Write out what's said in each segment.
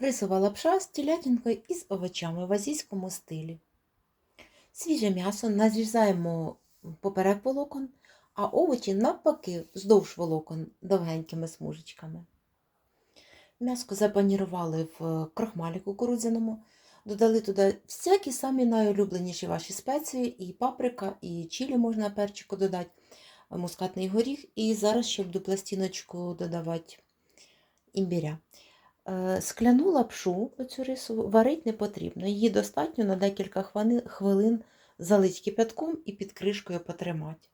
Рисова лапша з телятинкою і овочами в азійському стилі. Свіже м'ясо нарізаємо поперек волокон, а овочі навпаки вздовж волокон довгенькими смужечками. М'яско запанірували в крохмалі кукурудзяному, додали туди всякі самі найулюбленіші ваші спеції, і паприка, і чилі можна перчику додати, мускатний горіх, і зараз ще буду пластиночку додавати імбіря. Е, Скляну лапшу, оцю рису, варити не потрібно. Її достатньо на декілька хвилин залить кипятком і під кришкою потримати.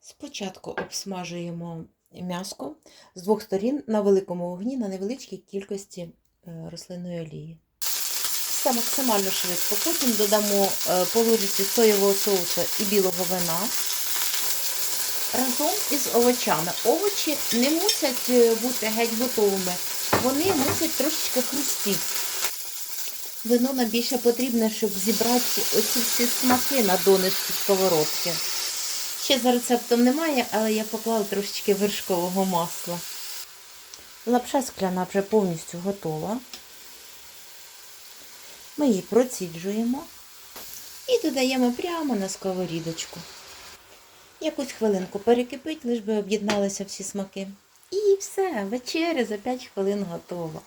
Спочатку обсмажуємо м'яско з двох сторін на великому вогні на невеличкій кількості е, рослинної олії. Все максимально швидко. Потім додамо е, по ложиці соєвого соусу і білого вина разом із овочами. Овочі не мусять бути геть готовими, вони мусять трошечки хрустіти. Вино нам більше потрібне, щоб зібрати оці всі смаки на донечку сковородки. Ще за рецептом немає, але я поклала трошечки вершкового масла. Лапша скляна вже повністю готова. Ми її проціджуємо і додаємо прямо на сковорідочку. Якусь хвилинку перекипить, лиш би об'єдналися всі смаки. І все, вечеря за 5 хвилин готова.